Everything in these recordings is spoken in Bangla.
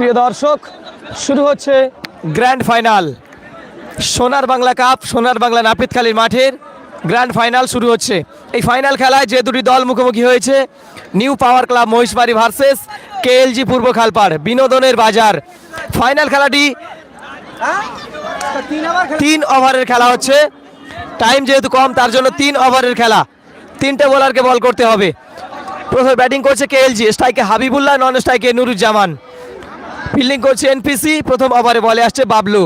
প্রিয় দর্শক, শুরু হচ্ছে গ্র্যান্ড ফাইনাল সোনার বাংলা কাপ, সোনার বাংলা নাপিতখালীর মাঠের গ্র্যান্ড ফাইনাল শুরু হচ্ছে। এই ফাইনাল খেলায় যে দুটি দল মুখোমুখি হয়েছে new power club Mohishbari versus KLG পূর্ব খালপাড়, বিনোদনের বাজার। ফাইনাল খেলাটি তিন ওভারের খেলা হচ্ছে। টাইম যেহেতু কম, তার জন্য তিন ওভারের খেলা। তিনটে বোলারকে বল করতে হবে। প্রথমে ব্যাটিং করছে কেএলজি স্ট্রাইকে হাবিবুল্লাহ নন স্ট্রাইকে নুরুজ্জামান। ফিল্ডিং করছে এনপিসি প্রথম ওভারে বলে আসছে বাবলু।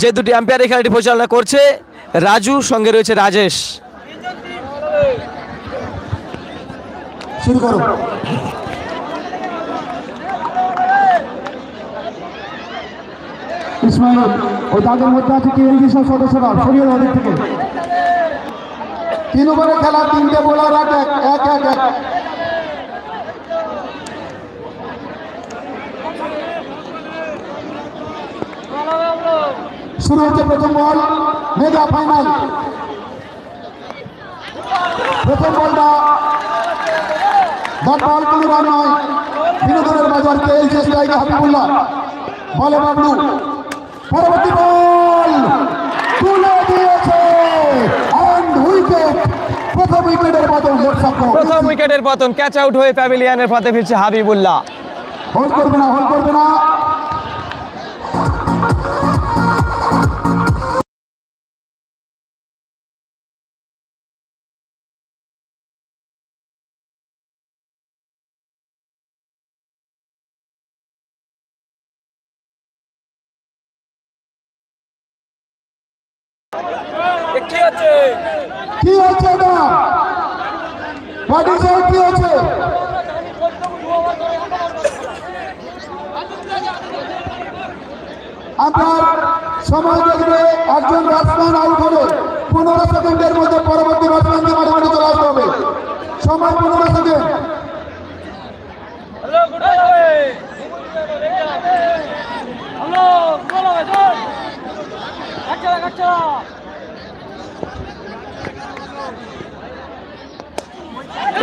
যে দুটি আম্পায়ার এই খেলাটি পরিচালনা করছে রাজু সঙ্গে রয়েছে রাজেশ। শুরু করো। ইসমাইল ওই দাগের মধ্যে আছে কি এলজি সদস্যরা সরিয়ে দাও ওদিক থেকে? তিন ওভারে খেলা তিনটে বোলার এক এক এক এক। শুরু হচ্ছে প্রথম বল মেগা ফাইনাল। প্রথম বলটা ডট বল কোনো রান নয়। বিনোদনের বাজার খেলছে স্ট্রাইকে হাবিবুল্লাহ। বলে বাবলু পরবর্তী বল তুলে দিয়েছে উইকেট। প্রথম উইকেটের বদল প্রথম উইকেটের পতন ক্যাচ আউট হয়ে প্যাভিলিয়নের পথে ফিরছে হাবিবুল্লাহ। হোল্ড করবে না হোল্ড করবে না। কি হচ্ছে এটা? হোয়াট ইজ কি হচ্ছে? আপনার সময় দেখবে একজন ব্যাটসম্যান আউট হবে। পনেরো সেকেন্ডের মধ্যে পরবর্তী ব্যাটসম্যানকে মাঠে মাঠে চলে আসতে হবে। সময় পনেরো সেকেন্ড।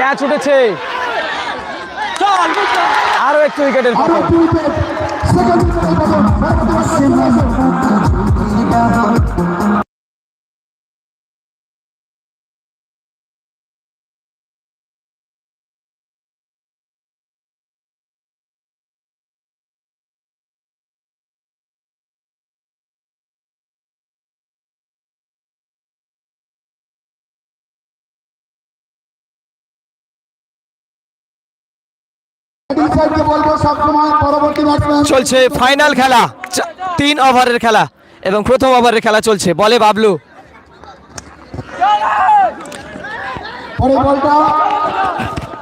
ক্যাচ উঠেছে। আরও একটু উইকেটের চলছে ফাইনাল খেলা। চা- তিন ওভারের খেলা এবং প্রথম ওভারের খেলা চলছে। বলে বাবলু।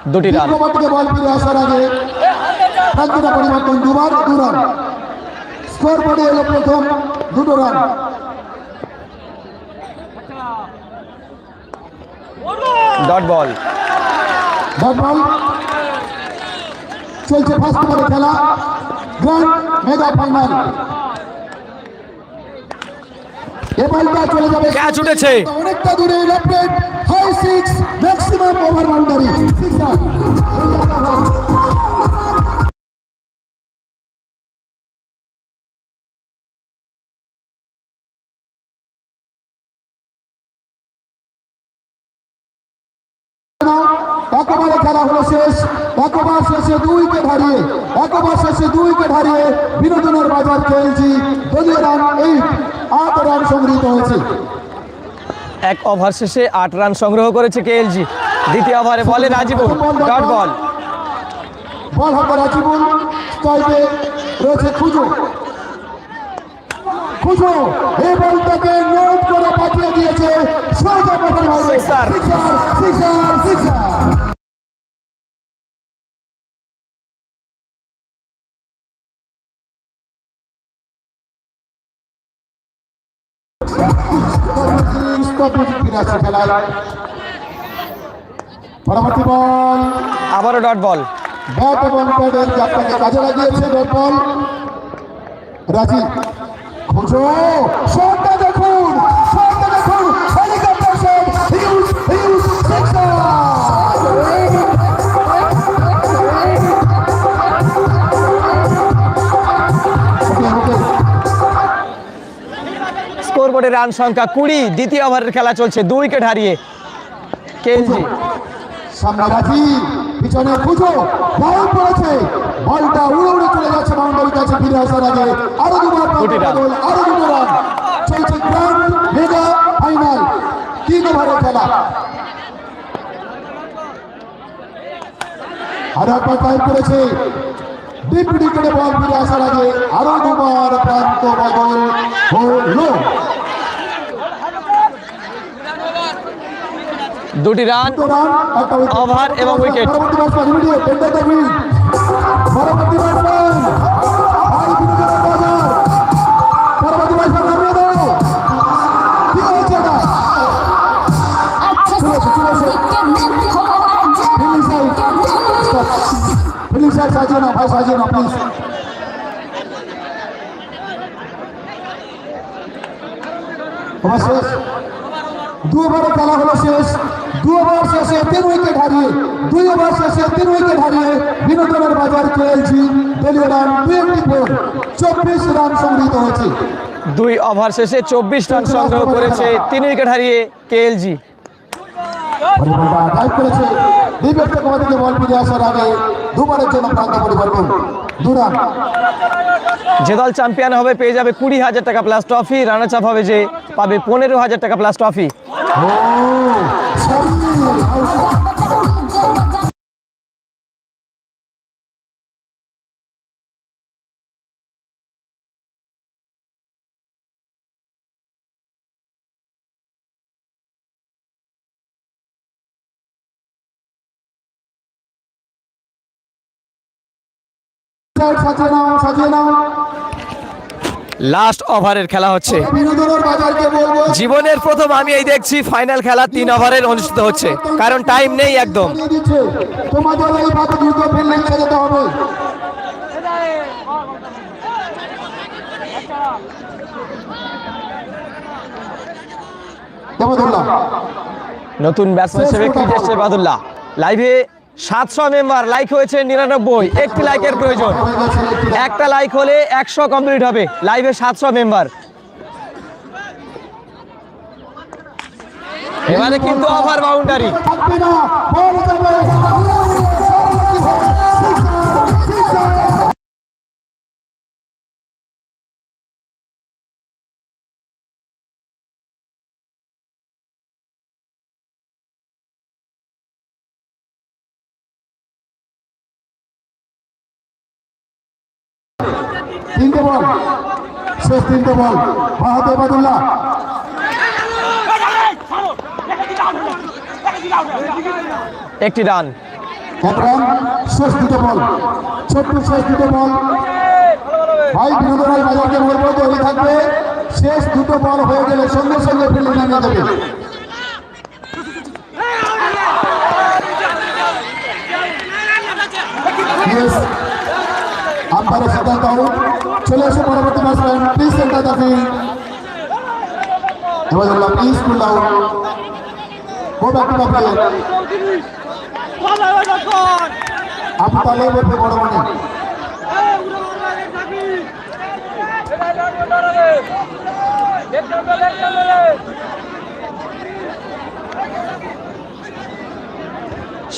দুটি রান বিক্রমাদিকে বল ফিরে আসার আগে প্রান্তিটা পরিবর্তন দুবার দু রান স্কোর বোর্ডে এলো প্রথম দুটো run dot ball dot ball চলছে ফার্স্ট ওভারে খেলা। গ্র্যান্ড মেগা ফাইনাল এ বলটা চলে যাবে। ক্যাচ উঠেছে। অনেকটা দূরে left high six maximum over boundary হলো শেষ একবার শেষে দুই উইকেট হারিয়ে একবার শেষে দুই উইকেট হারিয়ে বিনোদনের বাজার খেলছি। দলীয় রান এইট আট রান সংগৃহীত হয়েছে। এক ওভার শেষে আট রান সংগ্রহ করেছে কেএলজি। দ্বিতীয় ওভারে বলে রাজীবুল ডট বল। বল হবে রাজিবুল স্ট্রাইকে রয়েছে খুঁজো। খুঁজো এই বলটাকে নোট করে পাঠিয়ে দিয়েছে। সোজা মাঠের বাইরে। Sixer. সিক্সার। সিক্সার সিক্সার খেলায় পরবর্তী বল আবারও ডট বল কাজে লাগিয়েছে ডট বল রাজি। খুঁজো। রান সংখ্যা কুড়ি দ্বিতীয় ওভারের খেলা চলছে দুই উইকেট হারিয়ে কেএলজি সামনে পিছনে পুজো বল পড়েছে বলটা উড়ে উড়ে চলে যাচ্ছে বাউন্ডারির কাছে ফিরে আসার আগে আরও দুবার দুটি আরও দুটো রান। চলছে গ্র্যান্ড মেগা ফাইনাল তিন ওভারের খেলা। আরও একবার টাইম করেছে। ডিপ উইকেটে বল ফিরে আসার আগে আরও দুবার প্রান্ত বদল হলো দুটি রান দুটো রান একটা উইকেট ওভার এবং উইকেট। পরবর্তী batsman immediate tender the field পরবর্তী ব্যাটসম্যান ভাই বিনোদনের বাজার পরবর্তী ব্যাটসম্যান নামিয়ে দাও কি হয়েছে এটা রান সাইড ফিল্ডিং সাইড সাজিয়ে নাও ভাই সাজিয়ে নাও প্লিজ ওভার শেষ দু ওভারে খেলা হলো শেষ। দু ওভার শেষে তিন উইকেট হারিয়ে দুই ওভার শেষে তিন উইকেট হারিয়ে বিনোদনের বাজার খেলছি দলীয় রান টোয়েন্টি ফোর চব্বিশ রান সংগৃহীত হয়েছে। দুই ওভার শেষে চব্বিশ রান সংগ্রহ করেছে তিন উইকেট হারিয়ে কেএলজি। করেছে। দুই ব্যক্তি বল ফিরে আসার আগে দুবারের জন্য প্রান্ত পরিবর্তন দুরান। যে দল চ্যাম্পিয়ন হবে পেয়ে যাবে কুড়ি হাজার টাকা প্লাস ট্রফি রানার চাপ হবে যে পাবে পনেরো হাজার টাকা প্লাস ট্রফি। ও সাজিয়ে নাও সাজিয়ে নাও। লাস্ট ওভারের খেলা হচ্ছে। জীবনের প্রথম আমি এই দেখছি ফাইনাল খেলা তিন ওভারের অনুষ্ঠিত হচ্ছে। কারণ টাইম নেই একদম। তোমাদের এইভাবে দ্রুত ফিল্ডিং সাজাতে হবে। নতুন ব্যাটসম্যান হিসেবে ক্রিকেট বাদুল্লাহ? লাইভে সাতশো মেম্বার লাইক হয়েছে নিরানব্বই, একটি লাইকের প্রয়োজন। একটা লাইক হলে একশো কমপ্লিট হবে লাইভে সাতশো মেম্বার এবারে কিন্তু অফার বাউন্ডারি তিনটে বল শেষ তিনটে বল বাদুল্লাহ একটি রান এক রান শেষ দুটো বল ছোট্ট শেষ দুটো বল ভাই বিনোদনের বাজারকে বলব তৈরি থাকবে শেষ দুটো বল হয়ে গেলে সঙ্গে সঙ্গে ফিল্ডিং নামিয়ে দেবে Yes. চলে এসে পরবর্তী ব্যাটসম্যান প্লিজ সেন্টার ফিল্ড এবার প্লিজ কুল বড়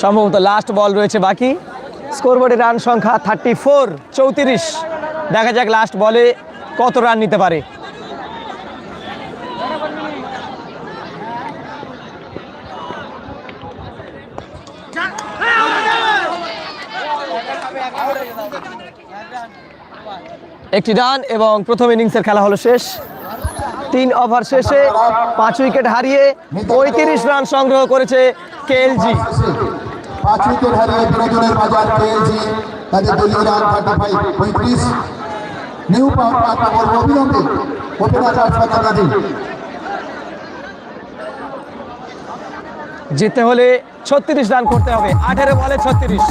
সম্ভবত লাস্ট বল রয়েছে বাকি। স্কোরবোর্ডে রান সংখ্যা থার্টি ফোর চৌত্রিশ। দেখা যাক লাস্ট বলে কত রান নিতে পারে। একটি রান এবং প্রথম ইনিংসের খেলা হলো শেষ। তিন ওভার শেষে পাঁচ উইকেট হারিয়ে পঁয়ত্রিশ রান সংগ্রহ করেছে কেএলজি। পাঁচ উইকেট হারিয়ে বিনোদনের বাজার পেয়েছে। তাদের দলীয় রান থার্টি ফাইভ পঁয়ত্রিশ। নিউ পাওয়ার হলে ছত্রিশ রান করতে হবে। আঠারো বলে ছত্রিশ।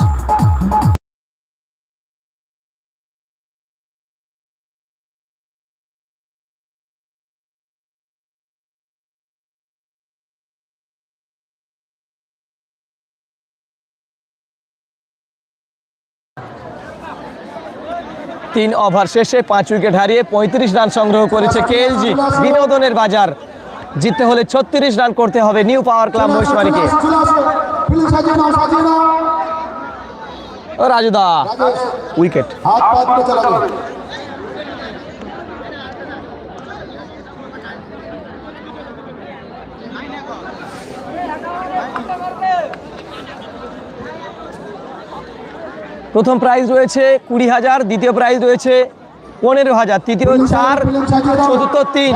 তিন ওভার শেষে পাঁচ উইকেট হারিয়ে পঁয়ত্রিশ রান সংগ্রহ করেছে কেএলজি বিনোদনের বাজার। জিততে হলে ছত্রিশ রান করতে হবে নিউ পাওয়ার ক্লাব মহিষমারিকে রাজুদা। উইকেট হাত পা দুটো চালাবে প্রথম প্রাইজ রয়েছে কুড়ি হাজার, দ্বিতীয় প্রাইজ রয়েছে পনেরো হাজার, তৃতীয় চার, চতুর্থ তিন।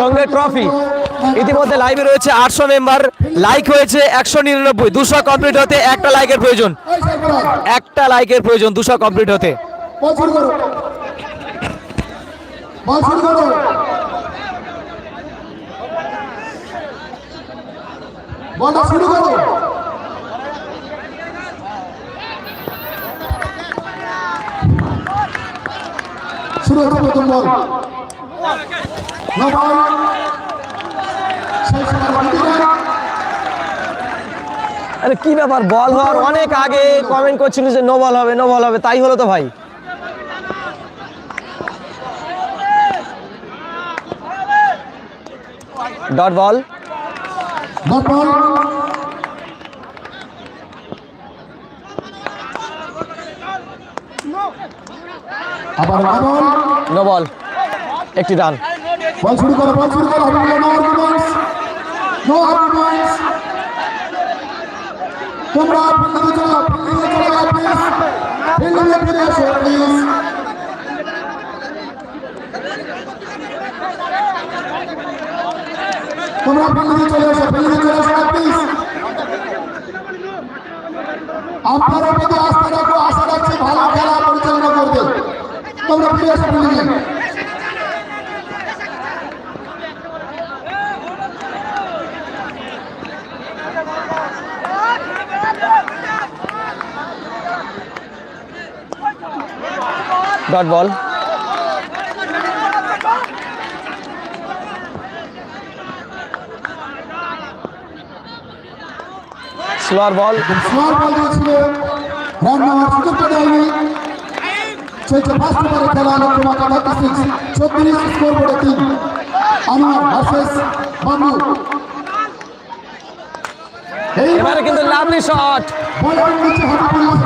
সঙ্গে ট্রফি ইতিমধ্যে লাইভে রয়েছে আটশো মেম্বার লাইক হয়েছে একশো নিরানব্বই। দুশো কমপ্লিট হতে একটা লাইকের প্রয়োজন। একটা লাইকের প্রয়োজন দুশো কমপ্লিট হতে। শুরু করো। শুরু হচ্ছে প্রথম বল। আরে কি ব্যাপার বল হওয়ার অনেক আগে কমেন্ট করছিল যে নো বল হবে নো বল হবে তাই হলো তো ভাই। ডট বল ডট বল আবার নো বল। No ball. একটি রান। বল শুরু করো বল শুরু করো। Habibullah no arguments no arguments তোমরা ফিল্ডিংয়ে চলে যাও ফিল্ডিংয়ে চলে যাও প্লিজ। ফিল্ডিংয়ে ফিরে এসো প্লিজ। তোমরা ফিল্ডিংয়ে চলে এসো ফিল্ডিংয়ে চলে এসো প্লিজ। আপনারা প্রতি আস্থা রাখো আশা রাখছি ভালো খেলা পরিচালনা করবে তোমরা ফিরে এসো ফিল্ডিংয়ে dot ball slower ball slower ball দিয়েছিল রান নেওয়ার সুযোগটা দেয়নি চলছে ফার্স্ট ওভারে খেলা হলো মাত্রা থার্টি সিক্স ছত্রিশ স্কোর বোর্ডে তিন। আনোয়ার ভার্সেস বাবু এবারে কিন্তু লাভলি শট। বলের নিচে হাবিবুল্লাহ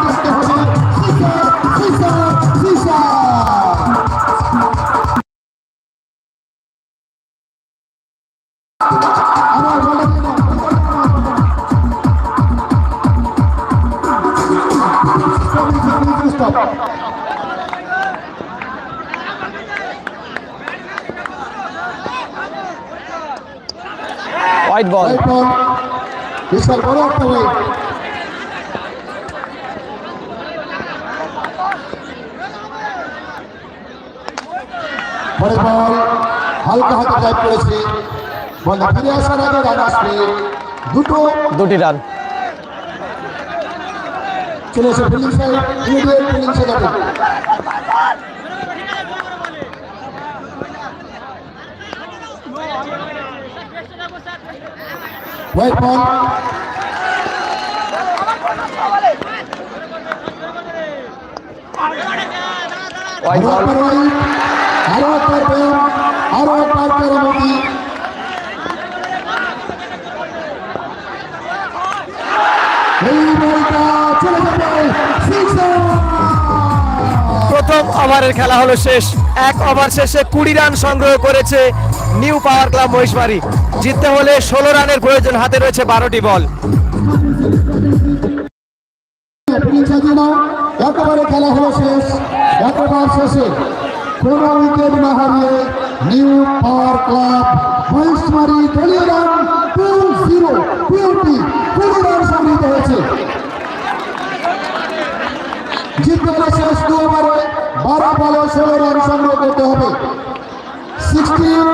হোয়াইট বল পরে বল হালকা হাতে ড্রাইভ করেছে। বল ফিরে আসার আগে রান আসবে। দুটো। দুটি রান। চলে এসে ফিল্ডিং সাইড। ইমিডিয়েট ফিল্ডিং সেটাতে আরও একবার আরও একবার ব্যাম, আরও একবার কেরামতি এই বলটা চলে যাবে প্রথম ওভারের খেলা হলো শেষ। এক ওভার শেষে কুড়ি রান সংগ্রহ করেছে নিউ পাওয়ার ক্লাব মহিষবাড়ি জিততে হলে ষোলো রানের প্রয়োজন, হাতে রয়েছে বারোটি বল। একেবারে খেলা হলো শেষ, একেবারে শেষে উইকেট না হারিয়ে নিউ পাওয়ার ক্লাব মহেশমারি দলীয় run two zero twenty run সংগৃহীত হয়েছে। জিততে হলে শেষ দু ওভারে বারো বলে ষোলো রান সংগ্রহ করতে হবে। সিক্সটিন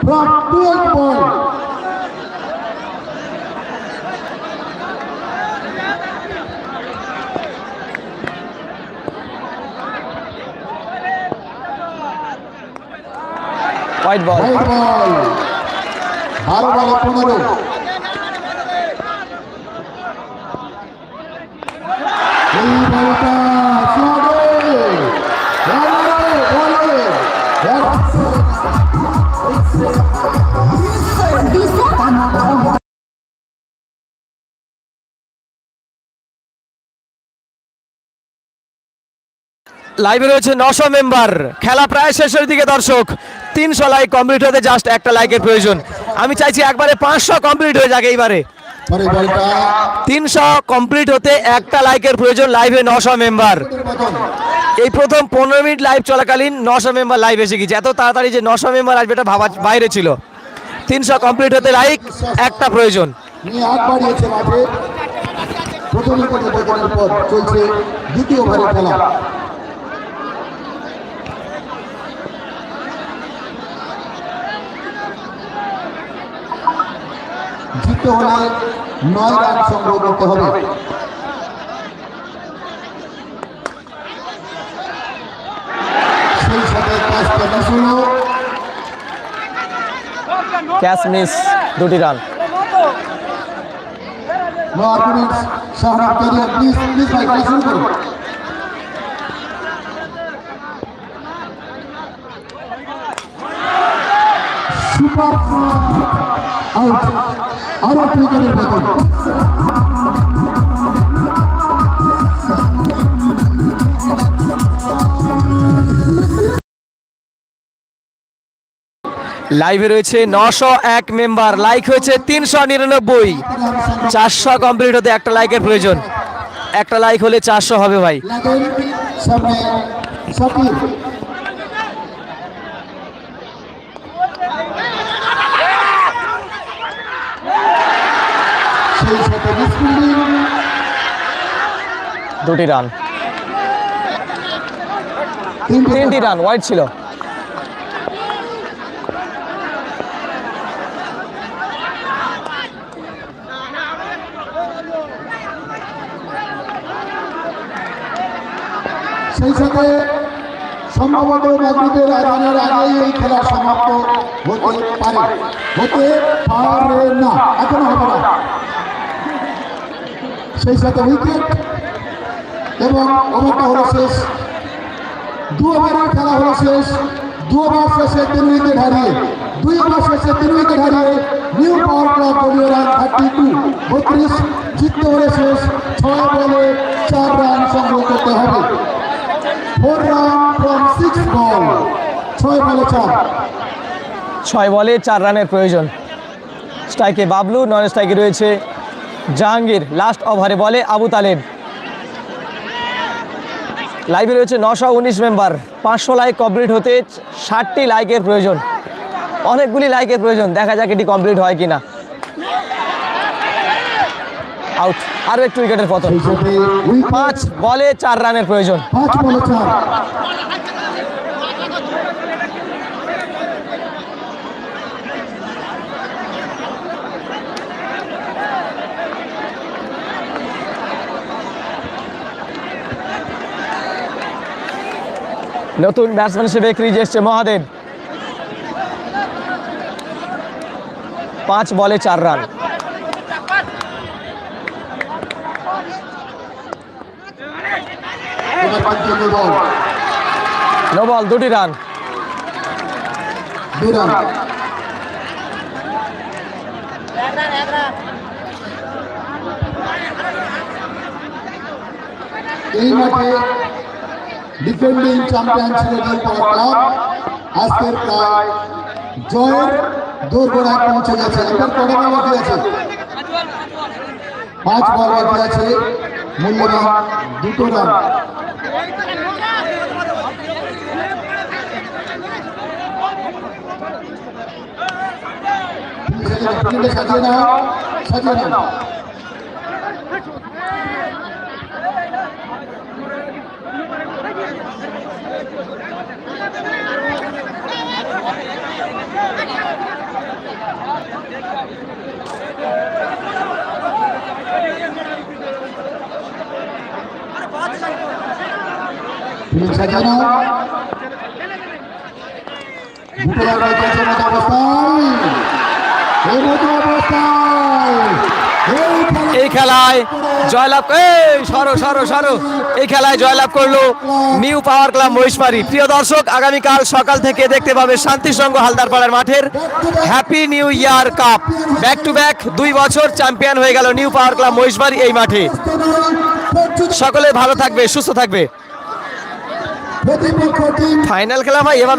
প্রত্যেক বল হোয়াইট বল হোয়াইট বল 12 বলে 15 লাইভে রয়েছে নশো মেম্বার খেলা প্রায় শেষের দিকে দর্শক। তিনশো লাইক কমপ্লিট হতে জাস্ট একটা লাইকের প্রয়োজন। আমি চাইছি একবারে পাঁচশো কমপ্লিট হয়ে যাক এইবারে। তিনশো কমপ্লিট হতে একটা লাইকের প্রয়োজন লাইভে নশো মেম্বার এই প্রথম পনেরো মিনিট লাইভ চলাকালীন নশো মেম্বার লাইভ এসে গেছে। এত তাড়াতাড়ি যে নশো মেম্বার আসবে এটা ভাবা বাইরে ছিল। তিনশো কমপ্লিট হতে লাইক একটা প্রয়োজন। প্রথম চলছে দ্বিতীয় খেলা। জিততে হলে নয় রান সংগ্রহ করতে হবে সেই সাথে পাঁচটা মিস হলো ক্যাচ মিস দুটি রান শুরু করুন। Super out. ক্রিকেটের লাইভে রয়েছে নশো এক মেম্বার লাইক হয়েছে তিনশো নিরানব্বই। চারশো কমপ্লিট হতে একটা লাইকের প্রয়োজন। একটা লাইক হলে চারশো হবে ভাই। দুটি রান তিনটি রান ওয়াইড ছিল। সেই সাথে সম্ভবত মাগরিবের আজানের আগেই এই খেলা সমাপ্ত হতে পারে। হতে পারে না, এখনও হবে না। সেই সাথে উইকেট এবং ওভারটা হলো শেষ। দু ওভারের খেলা হলো শেষ। দু ওভার শেষে তিন উইকেট হারিয়ে দুই ওভার শেষে তিন উইকেট হারিয়ে নিউ পাওয়ার ক্লাব দলীয় রান থার্টি টু বত্রিশ, জিততে হলে শেষ। ছয় বলে চার রান সংগ্রহ করতে হবে। Four run from six ball ছয় বলে চার। ছয় বলে চার রানের প্রয়োজন। স্ট্রাইকে বাবলু নন স্ট্রাইকে রয়েছে জাহাঙ্গীর লাস্ট ওভারে বলে আবু তালেব। লাইভে রয়েছে নশো উনিশ মেম্বার পাঁচশো লাইক কমপ্লিট হতে ষাটটি লাইকের প্রয়োজন। অনেকগুলি লাইকের প্রয়োজন। দেখা যাক এটি কমপ্লিট হয় কিনা। আউট আরও একটু উইকেটের পতন। পাঁচ বলে চার রানের প্রয়োজন। নতুন ব্যাটসম্যান হিসেবে ক্রিজ এসছে মহাদেব। পাঁচ বলে চার রান। নো বল, দুটি রান। এই মাঠে ডিফেন্ডিং চ্যাম্পিয়ন ছিল পাওয়ার ক্লাব আজকের প্রায় জয়ের দোরগোড়ায় পৌঁছে গেছে। এবার কটা বল বাকি আছে? পাঁচ বল বাকি আছে। মূল্যবান দুটো রান সাজিয়ে নাও সাজিয়ে নাও। অবস্থায় এই খেলা এই খেলায় জয়লাভ এই সরো সরো সরো। এই খেলায় জয়লাভ করল নিউ পাওয়ার ক্লাব মহিষমারি প্রিয় দর্শক আগামীকাল সকাল থেকে দেখতে পাবে শান্তি সংঘ হালদারপাড়ার মাঠের happy new year cup back to back দুই বছর চ্যাম্পিয়ন হয়ে গেল নিউ পাওয়ার ক্লাব মহিষমারি এই মাঠে। সকলে ভালো থাকবে সুস্থ থাকবে। ফাইনাল খেলা ভাই এভাবে